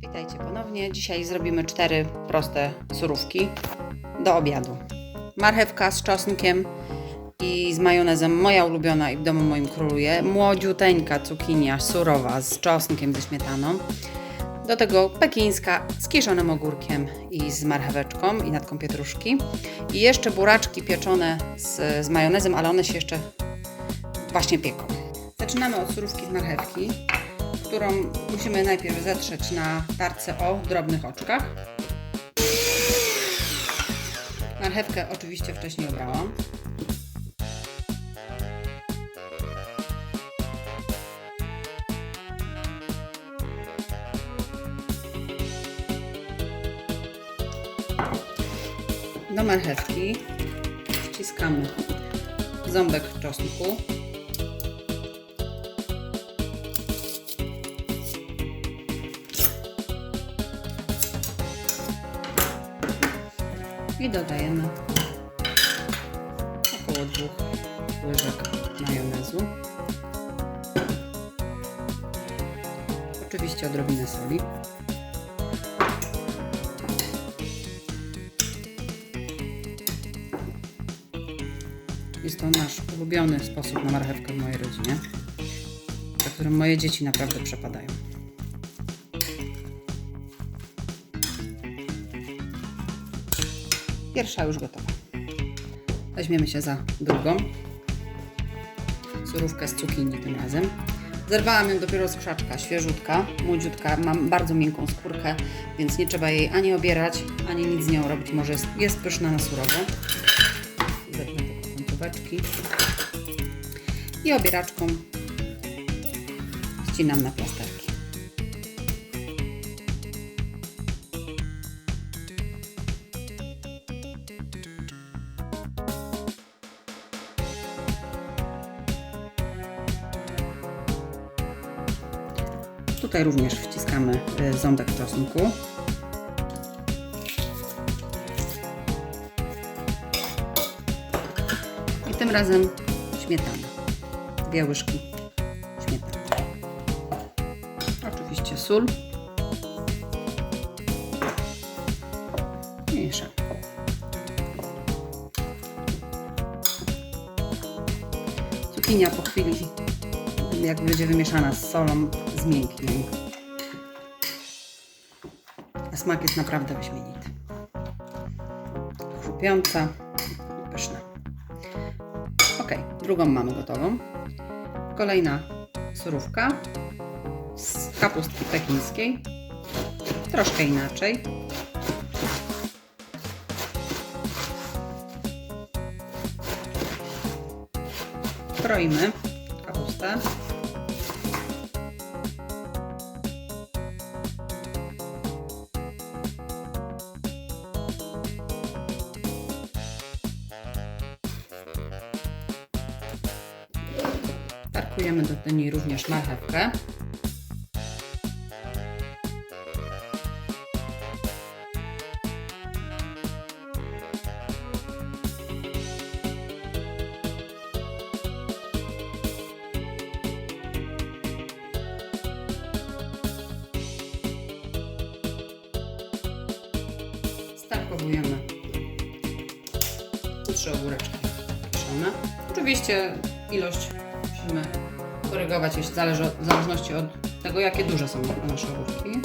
Witajcie ponownie. Dzisiaj zrobimy cztery proste surówki do obiadu. Marchewka z czosnkiem i z majonezem, moja ulubiona i w domu moim króluje. Młodziuteńka cukinia surowa z czosnkiem ze śmietaną. Do tego pekińska z kiszonym ogórkiem i z marcheweczką i natką pietruszki. I jeszcze buraczki pieczone z, z majonezem, ale one się jeszcze właśnie pieką. Zaczynamy od surówki z marchewki którą musimy najpierw zetrzeć na tarce o drobnych oczkach. Marchewkę oczywiście wcześniej obrałam. Do marchewki wciskamy ząbek czosnku. I dodajemy około dwóch łyżek majonezu. Oczywiście odrobinę soli. Jest to nasz ulubiony sposób na marchewkę w mojej rodzinie, za którym moje dzieci naprawdę przepadają. Pierwsza już gotowa. Weźmiemy się za drugą. Surówkę z cukinii tym razem. Zerwałam ją dopiero z krzaczka, świeżutka, młodziutka. Mam bardzo miękką skórkę, więc nie trzeba jej ani obierać, ani nic z nią robić. Może jest, jest pyszna na surowo. Zetnę tylko końcóweczki. I obieraczką ścinam na plasterki. Tutaj również wciskamy y, ząbek czosnku. I tym razem śmietana. Dwie łyżki śmietany. Oczywiście sól. Mieszamy. Cukinia po chwili jak będzie wymieszana z solą, zmięknie. A smak jest naprawdę wyśmienity. Chrupiąca i pyszna. Ok, drugą mamy gotową. Kolejna surówka z kapustki pekińskiej. Troszkę inaczej. Kroimy kapustę. Tarkujemy do niej również marchewkę. Starkowujemy trzy ogóreczki. Oczywiście ilość musimy korygować, jeśli zależy od, w zależności od tego, jakie duże są nasze ogórki.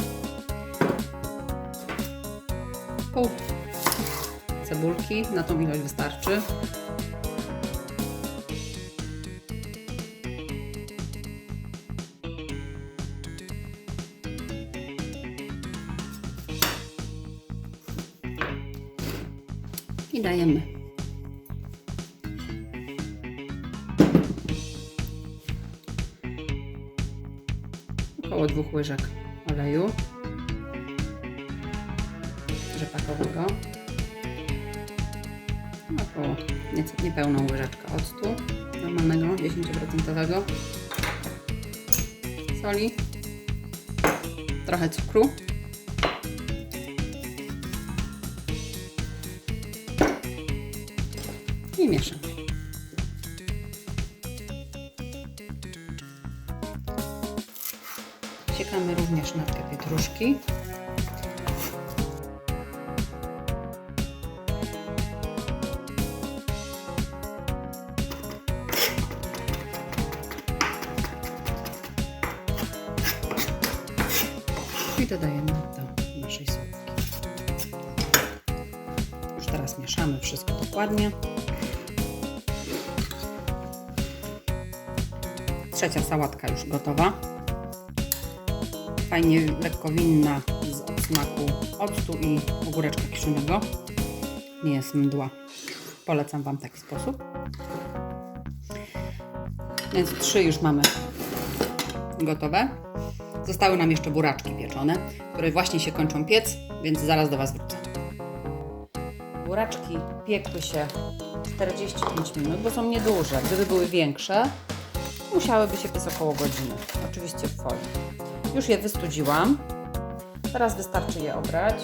Pół cebulki, na tą ilość wystarczy. I dajemy około dwóch łyżek oleju rzepakowego, około nieco, niepełną łyżeczkę octu normalnego, 10% soli, trochę cukru. I mieszam. Siekamy również natkę pietruszki. I dodajemy do naszej surówki. Już teraz mieszamy wszystko dokładnie. Trzecia sałatka już gotowa. Fajnie lekko winna z odsmaku octu i ogóreczka kiszonego. Nie jest mdła. Polecam Wam taki sposób. Więc trzy już mamy gotowe. Zostały nam jeszcze buraczki pieczone, które właśnie się kończą piec, więc zaraz do Was wrócę. Buraczki piekły się 45 minut, bo są nieduże. Gdyby były większe, musiałyby się piec około godziny. Oczywiście w folii. Już je wystudziłam. Teraz wystarczy je obrać.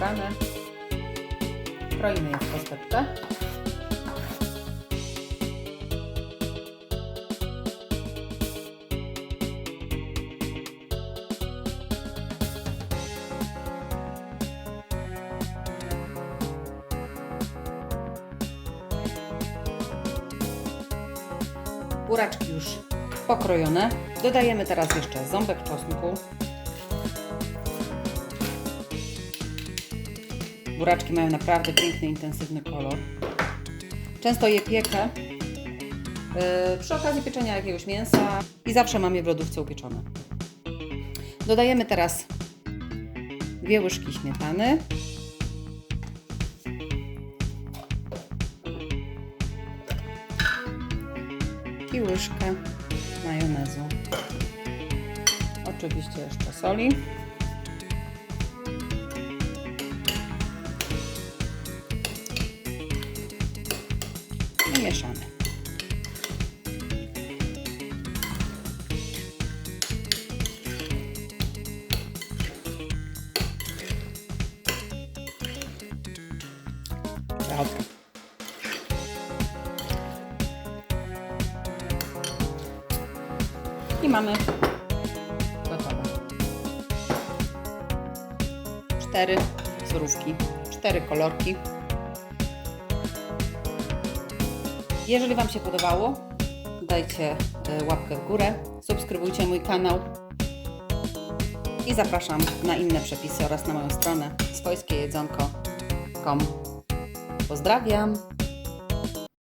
Obrane, kroimy je w kosteczkę. Buraczki już pokrojone. Dodajemy teraz jeszcze ząbek czosnku. Buraczki mają naprawdę piękny, intensywny kolor. Często je piekę yy, przy okazji pieczenia jakiegoś mięsa i zawsze mam je w lodówce upieczone. Dodajemy teraz dwie łyżki śmietany. I łyżkę majonezu. Oczywiście jeszcze soli. Mieszamy. Dobra. I mamy gotowe. Cztery surówki, cztery kolorki. Jeżeli Wam się podobało, dajcie e, łapkę w górę, subskrybujcie mój kanał i zapraszam na inne przepisy oraz na moją stronę swojskiejedzonko.com. Pozdrawiam!